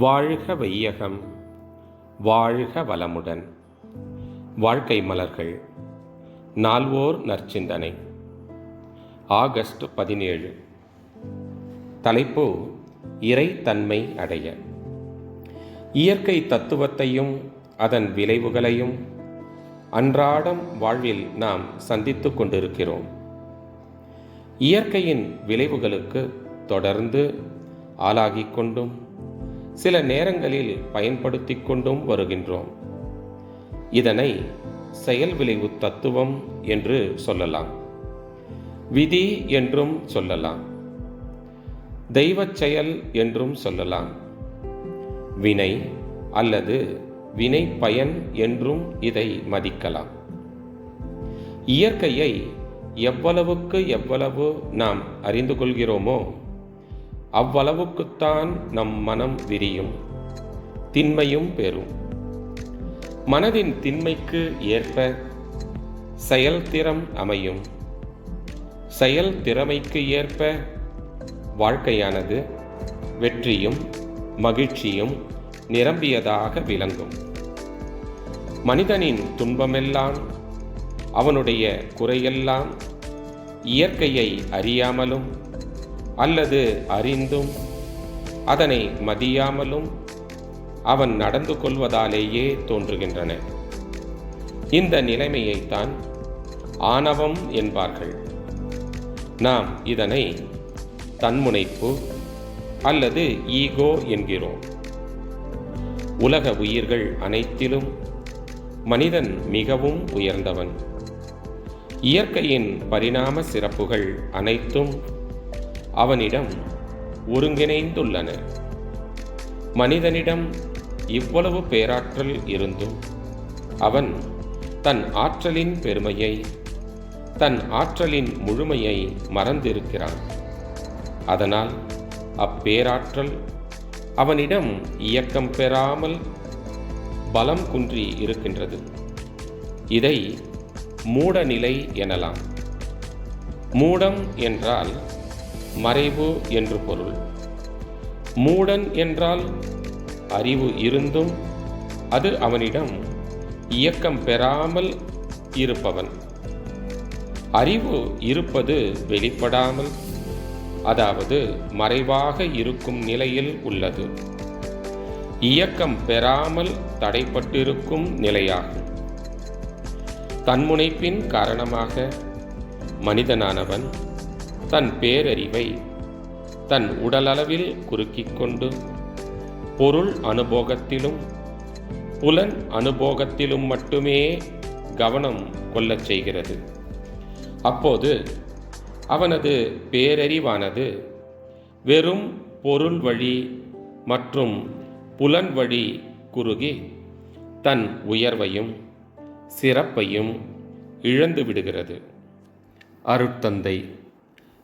வாழ்க வையகம் வாழ்க வளமுடன். வாழ்க்கை மலர்கள் நால்வோர் நற்சிந்தனை. ஆகஸ்ட் பதினேழு. தலைப்பு இறைத்தன்மை அடைய. இயற்கை தத்துவத்தையும் அதன் விளைவுகளையும் அன்றாடம் வாழ்வில் நாம் சந்தித்து கொண்டிருக்கிறோம். இயற்கையின் விளைவுகளுக்கு தொடர்ந்து ஆளாகிக் கொண்டும் சில நேரங்களில் பயன்படுத்தி கொண்டும் வருகின்றோம். இதனை செயல் விளைவு தத்துவம் என்று சொல்லலாம். விதி என்றும் சொல்லலாம். தெய்வச் செயல் என்றும் சொல்லலாம். வினை அல்லது வினை பயன் என்றும் இதை மதிக்கலாம். இயற்கையை எவ்வளவுக்கு எவ்வளவு நாம் அறிந்து கொள்கிறோமோ அவ்வளவுக்குத்தான் நம் மனம் விரியும். திண்மையும் பெறும். மனதின் திண்மைக்கு ஏற்ப செயல்திறம் அமையும். செயல் திறமைக்கு ஏற்ப வாழ்க்கையானது வெற்றியும் மகிழ்ச்சியும் நிரம்பியதாக விளங்கும். மனிதனின் துன்பமெல்லாம் அவனுடைய குறையெல்லாம் இயற்கையை அறியாமலும் அல்லது அறிந்தும் அதனை மதியாமலும் அவன் நடந்து கொள்வதாலேயே தோன்றுகின்றன. இந்த நிலைமையைத்தான் ஆணவம் என்பார்கள். நாம் இதனை தன்முனைப்பு அல்லது ஈகோ என்கிறோம். உலக உயிர்கள் அனைத்திலும் மனிதன் மிகவும் உயர்ந்தவன். இயற்கையின் பரிணாம சிறப்புகள் அனைத்தும் அவனிடம் ஒருங்கிணைந்துள்ளன. மனிதனிடம் இவ்வளவு பேராற்றல் இருந்தும் அவன் தன் ஆற்றலின் பெருமையை தன் ஆற்றலின் முழுமையை மறந்திருக்கிறான். அதனால் அப்பேராற்றல் அவனிடம் இயக்கம் பெறாமல் பலம் குன்றி இருக்கின்றது. இதை மூடநிலை எனலாம். மூடம் என்றால் மறைவு என்று பொருள். மூடன் என்றால் அறிவு இருந்தும் அது அவனிடம் இயக்கம் பெறாமல் இருப்பவன். அறிவு இருப்பது வெளிப்படாமல் அதாவது மறைவாக இருக்கும் நிலையில் உள்ளது. இயக்கம் பெறாமல் தடைப்பட்டிருக்கும் நிலையாகும். தன்முனைப்பின் காரணமாக மனிதனானவன் தன் பேரறிவை தன் உடலளவில் குறுக்கிக் கொண்டு பொருள் அனுபோகத்திலும் புலன் அனுபோகத்திலும் மட்டுமே கவனம் கொள்ளச் செய்கிறது. அப்போது அவனது பேரறிவானது வெறும் பொருள் வழி மற்றும் புலன் வழி குறுகி தன் உயர்வையும் சிறப்பையும் இழந்து விடுகிறது. அருட்தந்தை